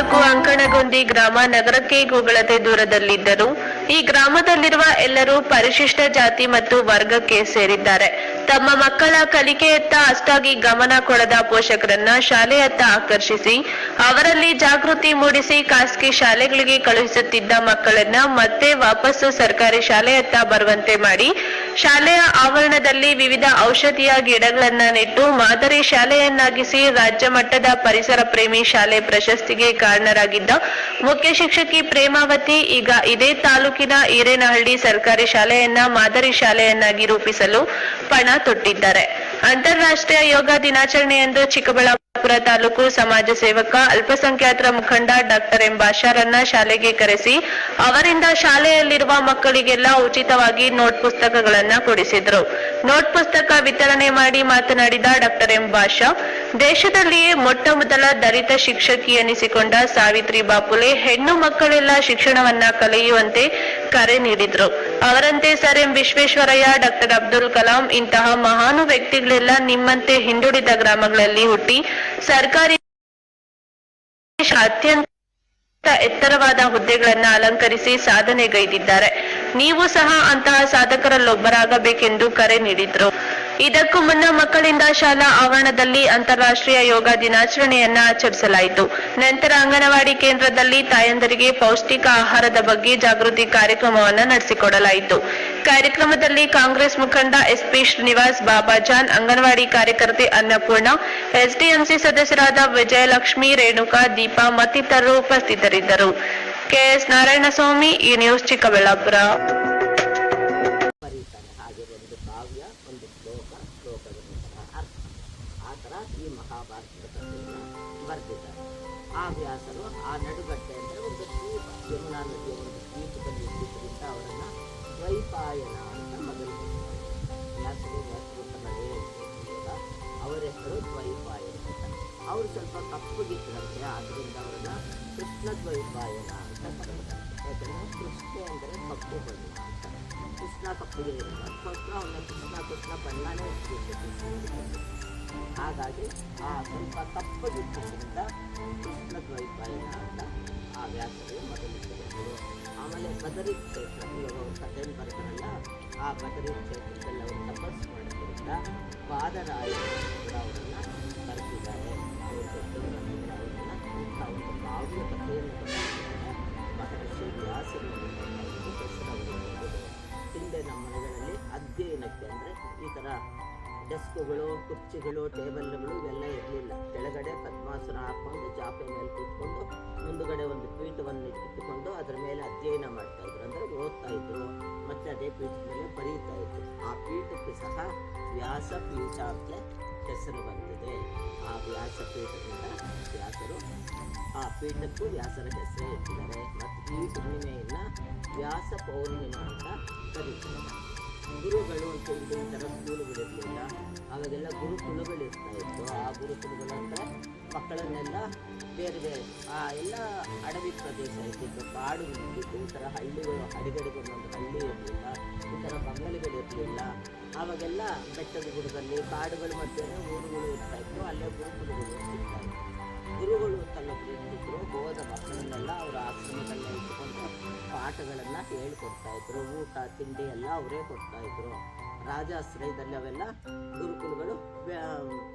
ತಾಲೂಕು ಅಂಕಣಗೊಂದಿ ಗ್ರಾಮ ನಗರಕ್ಕೆ ಗೋಗಳತೆ ದೂರದಲ್ಲಿದ್ದರು. ಈ ಗ್ರಾಮದಲ್ಲಿರುವ ಎಲ್ಲರೂ ಪರಿಶಿಷ್ಟ ಜಾತಿ ಮತ್ತು ವರ್ಗಕ್ಕೆ ಸೇರಿದ್ದಾರೆ. ತಮ್ಮ ಮಕ್ಕಳ ಕಲಿಕೆಯತ್ತ ಅಷ್ಟಾಗಿ ಗಮನ ಕೊಡದ ಪೋಷಕರನ್ನ ಶಾಲೆಯತ್ತ ಆಕರ್ಷಿಸಿ, ಅವರಲ್ಲಿ ಜಾಗೃತಿ ಮೂಡಿಸಿ ಖಾಸಗಿ ಶಾಲೆಗಳಿಗೆ ಕಳುಹಿಸುತ್ತಿದ್ದ ಮಕ್ಕಳನ್ನ ಮತ್ತೆ ವಾಪಸ್ಸು ಸರ್ಕಾರಿ ಶಾಲೆಯತ್ತ ಬರುವಂತೆ ಮಾಡಿ ಶಾಲೆಯ ಆವರಣದಲ್ಲಿ ವಿವಿಧ ಔಷಧಿಯ ಗಿಡಗಳನ್ನ ನೆಟ್ಟು ಮಾದರಿ ಶಾಲೆಯನ್ನಾಗಿಸಿ ರಾಜ್ಯ ಮಟ್ಟದ ಪರಿಸರ ಪ್ರೇಮಿ ಶಾಲೆ ಪ್ರಶಸ್ತಿಗೆ ಕಾರಣರಾಗಿದ್ದ ಮುಖ್ಯ ಶಿಕ್ಷಕಿ ಪ್ರೇಮಾವತಿ ಈಗ ಇದೇ ತಾಲೂಕಿನ ಈರೇನಹಳ್ಳಿ ಸರ್ಕಾರಿ ಶಾಲೆಯನ್ನ ಮಾದರಿ ಶಾಲೆಯನ್ನಾಗಿ ರೂಪಿಸಲು ಪಣ ತೊಟ್ಟಿದ್ದಾರೆ. ಅಂತಾರಾಷ್ಟ್ರೀಯ ಯೋಗ ದಿನಾಚರಣೆಯಂದು ಚಿಕ್ಕಬಳ್ಳಾಪುರ ತಾಲೂಕು ಸಮಾಜ ಸೇವಕ ಅಲ್ಪಸಂಖ್ಯಾತರ ಮುಖಂಡ ಡಾಕ್ಟರ್ ಎಂ ಬಾಷಾರನ್ನ ಶಾಲೆಗೆ ಕರೆಸಿ ಅವರಿಂದ ಶಾಲೆಯಲ್ಲಿರುವ ಮಕ್ಕಳಿಗೆಲ್ಲ ಉಚಿತವಾಗಿ ನೋಟ್ ಪುಸ್ತಕಗಳನ್ನ ಕೊಡಿಸಿದ್ರು. ನೋಟ್ ಪುಸ್ತಕ ವಿತರಣೆ ಮಾಡಿ ಮಾತನಾಡಿದ ಡಾಕ್ಟರ್ ಎಂ ಬಾಷಾ ದೇಶದಲ್ಲಿಯೇ ಮೊಟ್ಟ ಮೊದಲ ದಲಿತ ಶಿಕ್ಷಕಿ ಎನಿಸಿಕೊಂಡ ಸಾವಿತ್ರಿ ಬಾಪುಲೆ ಹೆಣ್ಣು ಮಕ್ಕಳೆಲ್ಲ ಶಿಕ್ಷಣವನ್ನ ಕಲಿಯುವಂತೆ ಕರೆ ನೀಡಿದ್ರು. ಅವರಂತೆ sir M Visvesvaraya, doctor Abdul Kalam ಇಂತಹ ಮಹಾನು ವ್ಯಕ್ತಿಗಳೆಲ್ಲ ನಿಮ್ಮಂತೆ ಹಿಂದುಳಿದ ಗ್ರಾಮಗಳಲ್ಲಿ ಹುಟ್ಟಿ ಸರ್ಕಾರಿ ಅತ್ಯಂತ ಎತ್ತರವಾದ ಹುದ್ದೆಗಳನ್ನ ಅಲಂಕರಿಸಿ ಸಾಧನೆಗೈದಿದ್ದಾರೆ ನೀವು ಸಹ ಅಂತಹ ಸಾಧಕರಲ್ಲೊಬ್ಬರಾಗಬೇಕೆಂದು ಕರೆ ನೀಡಿದ್ರು. ಇದಕ್ಕೂ ಮುನ್ನ ಮಕ್ಕಳಿಂದ ಶಾಲಾ ಆವರಣದಲ್ಲಿ ಅಂತಾರಾಷ್ಟ್ರೀಯ ಯೋಗ ದಿನಾಚರಣೆಯನ್ನ ಆಚರಿಸಲಾಯಿತು. ನಂತರ ಅಂಗನವಾಡಿ ಕೇಂದ್ರದಲ್ಲಿ ತಾಯಂದರಿಗೆ ಪೌಷ್ಟಿಕ ಆಹಾರದ ಬಗ್ಗೆ ಜಾಗೃತಿ ಕಾರ್ಯಕ್ರಮವನ್ನು ನಡೆಸಿಕೊಡಲಾಯಿತು. ಕಾರ್ಯಕ್ರಮದಲ್ಲಿ ಕಾಂಗ್ರೆಸ್ ಮುಖಂಡ ಎಸ್ಪಿ ಶ್ರೀನಿವಾಸ್ ಬಾಬಾಜಾನ್ ಅಂಗನವಾಡಿ ಕಾರ್ಯಕರ್ತೆ ಅನ್ನಪೂರ್ಣ, ಎಸ್ಡಿಎಂಸಿ ಸದಸ್ಯರಾದ ವಿಜಯಲಕ್ಷ್ಮಿ, ರೇಣುಕಾ, ದೀಪಾ ಮತ್ತಿತರರು ಉಪಸ್ಥಿತರಿದ್ದರು. ಕೆಎಸ್ ನಾರಾಯಣಸ್ವಾಮಿ, ಈ ನ್ಯೂಸ್ ಚಿಕ್ಕಬಳ್ಳಾಪುರ. ಕಥೆಯನ್ನು ಬರೆದಿದ್ದಾರೆ ಆ ವ್ಯಾಸರು ಆ ನಡುಗಟ್ಟೆ ಅಂದರೆ ಒಂದು ದ್ವೀಪ ಯಮುನಾ ನದಿಯ ಒಂದು ದ್ವೀಪದಲ್ಲಿ ಇದ್ದಿದ್ದರಿಂದ ಅವರನ್ನು ದ್ವೈಪಾಯನ ಅಂತ ಮೊದಲು ವ್ಯಾಸರು ವ್ಯಾಸರು ಅಂತ ಅವರ ಹೆಸರು ದ್ವೈಪಾಯನ ಅಂತ. ಅವರು ಸ್ವಲ್ಪ ಕಪ್ಪುಗಿದ್ದರಂತೆ ಆದ್ದರಿಂದ ಅವರನ್ನ ಕೃಷ್ಣ ದ್ವೈಪಾಯನ ಅಂತ ಕರೆಯುತ್ತಾರೆ. ಯಾಕಂದರೆ ಕೃಷ್ಣ ಅಂದರೆ ಕಪ್ಪು ಬಣ್ಣ ಅಂತ. ಕೃಷ್ಣ ಕಪ್ಪುಗೆ ಅದಕ್ಕೋಸ್ಕರ ಅವನ ಕೃಷ್ಣ ಕೃಷ್ಣ ಬಣ್ಣನೇ ಇರ್ತಿತ್ತು ಹಾಗಾಗಿ ಆ ಸ್ವಲ್ಪ ತಪ್ಪು ಕೃಷ್ಣ ದ್ವೈಪಾಯನ ಅಂತ ಆ ವ್ಯಾಸರು ಮೊದಲು ಕರೆದರು ಆಮೇಲೆ ಬದರಿ ಕ್ಷೇತ್ರ ಇವಾಗ ಅವ್ರ ಕಥೆಯನ್ನು ಬರ್ತಾರಲ್ಲ ಆ ಬದರಿ ಕ್ಷೇತ್ರದಲ್ಲಿ ಅವರು ತಪಸ್ಸು ಮಾಡೋದ್ರಿಂದ ಪಾದರಾಯ ಕೂಡ ಅವರನ್ನು ಕರೆದಿದ್ದಾರೆ. ಅವರು ದೊಡ್ಡವರಾಗಿದ್ದಾರೆ ಅವರನ್ನು ಅವರು ಕಾವ್ಯ ಕಥೆಯನ್ನು ಡೆಸ್ಕ್ಗಳು ಕುರ್ಚಿಗಳು, ಟೇಬಲ್ಗಳು ಇವೆಲ್ಲ ಇರಲಿಲ್ಲ. ಕೆಳಗಡೆ ಪದ್ಮಾಸನ ಹಾಕ್ಕೊಂಡು ಚಾಪೆ ಮೇಲೆ ಕೂತ್ಕೊಂಡು, ಮುಂದುಗಡೆ ಒಂದು ಪೀಠವನ್ನು ಇಟ್ಟುಕೊಂಡು ಅದರ ಮೇಲೆ ಅಧ್ಯಯನ ಮಾಡ್ತಾ ಇದ್ರು. ಅಂದರೆ ಓದ್ತಾ ಇದ್ರು. ಮತ್ತು ಅದೇ ಪೀಠದ ಮೇಲೆ ಬರೀತಾ ಇದ್ರು. ಆ ಪೀಠಕ್ಕೆ ಸಹ ವ್ಯಾಸ ಪೀಠ ಅಂತ ಹೆಸರು ಬಂದಿದೆ. ಆ ವ್ಯಾಸ ಪೀಠದಿಂದ ವ್ಯಾಸರು ಆ ಪೀಠಕ್ಕೂ ವ್ಯಾಸರ ಹೆಸರೇ ಇಟ್ಟಿದ್ದಾರೆ. ಮತ್ತು ಈ ಹುಣ್ಣಿಮೆಯನ್ನು ವ್ಯಾಸ ಪೌರ್ಣಿಮಾ ಅಂತ ಕರೀತಾರೆ. ಗುರುಗಳು ಅಂತ ಈ ಥರ ಸ್ಕೂಲುಗಳಿರಲಿಲ್ಲ. ಅವಾಗೆಲ್ಲ ಗುರುಕುಲಗಳು ಇರ್ತಾ ಇತ್ತು. ಆ ಗುರುಕುಲಗಳು ಅಂದರೆ ಮಕ್ಕಳನ್ನೆಲ್ಲ ಬೇರೆ ಬೇರೆ, ಆ ಎಲ್ಲ ಅಡವಿ ಪ್ರದೇಶ ಇರ್ತಿತ್ತು ಕಾಡು ಇರ್ತಿತ್ತು ಈ ಥರ ಹಳ್ಳಿಗಳು ಅಡಿಗಡಿಗೊಂದೊಂದು ಹಳ್ಳಿ ಇರಲಿಲ್ಲ. ಈ ಥರ ಬಂಗಲೆಗಳು ಇರಲಿಲ್ಲ. ಆವಾಗೆಲ್ಲ ಬೆಟ್ಟದ ಗುಡದಲ್ಲಿ ಕಾಡುಗಳು ಮಧ್ಯೆ ಊರುಗಳು ಇರ್ತಾ ಇತ್ತು. ಅಲ್ಲೇ ಗುರುಕುಲಗಳು ಇರ್ತಿರ್ತಾ ಪಾಠಗಳನ್ನು ಹೇಳ್ಕೊಡ್ತಾ ಇದ್ರು, ಊಟ, ತಿಂಡಿ ಎಲ್ಲ ಅವರೇ ಕೊಡ್ತಾ ಇದ್ರು. ರಾಜಾಶ್ರಯದಲ್ಲಿ ಅವೆಲ್ಲ ಗುರುಕುಲಗಳು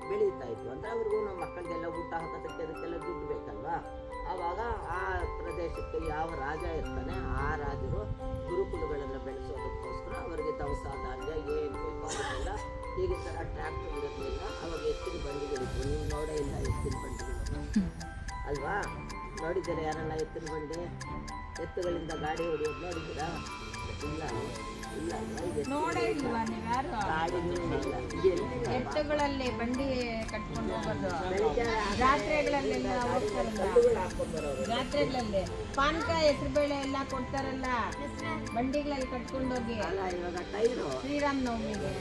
ಬೆಳೀತಾ ಇದ್ವು. ಅಂದರೆ ಅವ್ರಿಗೂ ನಮ್ಮ ಮಕ್ಕಳಿಗೆಲ್ಲ ಊಟ ಹಾಕೋದಕ್ಕೆ ಅದಕ್ಕೆಲ್ಲ ದುಡ್ಡು ಬೇಕಲ್ವಾ? ಆವಾಗ ಆ ಪ್ರದೇಶಕ್ಕೆ ಯಾವ ರಾಜ ಇರ್ತಾನೆ, ಆ ರಾಜರು ಗುರುಕುಲಗಳನ್ನು ಬೆಳೆಸೋದಕ್ಕೋಸ್ಕರ ಅವರಿಗೆ ದವಸ ಧಾನ್ಯ ಏನು ಬೇಕೋ ಈಗ ಥರ ಟ್ರ್ಯಾಕ್ಟರ್ ಇರೋದ್ರಿಂದ ಅವಾಗ ಎತ್ತಿನ ಬಂಡಿಗಳಿದ್ವು ನೀವು ನೋಡೇ ಇಲ್ಲ ಎತ್ತಿನ ಬಂಡಿಗಳು ಅಲ್ವಾ? ನೋಡಿದ್ದೀರಾ ಯಾರಲ್ಲ ಎತ್ತಿನ ಬಂಡಿ? ಎತ್ತುಗಳಿಂದ ಗಾಡಿ ಹೊಡೆಯೋದು ನೋಡಿದ್ದೀರಾ? ಇಲ್ಲ ಇಲ್ಲ? ನೋಡೇ ಇಲ್ವಾ ನೀವ್ಯಾರು ಗಾಡಿನೂ ಇಲ್ಲ? ಎತ್ತುಗಳಲ್ಲಿ ಬಂಡಿ ಕಟ್ಕೊಂಡು ಹೋಗೋದು. ಜಾತ್ರೆಗಳಲ್ಲೆಲ್ಲ ಹೋಗ್ತಾರಲ್ಲ. ಜಾತ್ರೆಗಳಲ್ಲಿ. ಪಾನಕ ಹೆಸರುಬೇಳೆ ಎಲ್ಲ ಕೊಡ್ತಾರಲ್ಲ. ಬಂಡಿಗಳಲ್ಲಿ ಕಟ್ಕೊಂಡು ಹೋಗಿ ಅಲ್ಲ ಇವಾಗ ಟೈರು. ಶ್ರೀರಾಮ್ ನವಮಿಗೆ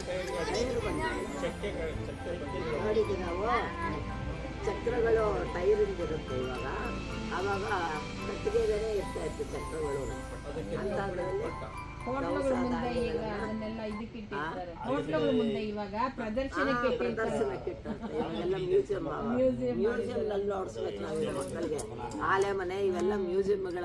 ನೋಡಿದ್ದೀವಿ ನಾವು ಚಕ್ರಗಳು ಟೈರ್ ಇರುತ್ತೆ ಇವಾಗ. ಆವಾಗ ಕಟ್ಟಿಗೆಗಳೇ ಇರ್ತಾ ಇತ್ತು ಚಕ್ರಗಳು. ಅಂತಾದ್ರಲ್ಲಿ ಹೋಟ್ಲುಗಳ ಮುಂದೆ ಈಗ ಅದನ್ನೆಲ್ಲ ಇದಕ್ಕೆ ಇಟ್ಟಿರ್ತಾರೆ. ಹೋಟ್ಲುಗಳ ಮುಂದೆ ಇವಾಗ ಪ್ರದರ್ಶನಕ್ಕೆ ಪ್ರದರ್ಶನಕ್ಕೆ ಇವೆಲ್ಲ ಮ್ಯೂಸಿಯಂ ಮ್ಯೂಸಿಯಂ ನಲ್ಲಿ ನೋಡಿಸ್ಬೇಕು ನಾವು ಮಕ್ಕಳಿಗೆ. ಆಲೆ ಮನೆ ಇವೆಲ್ಲ ಮ್ಯೂಸಿಯಂಗಳ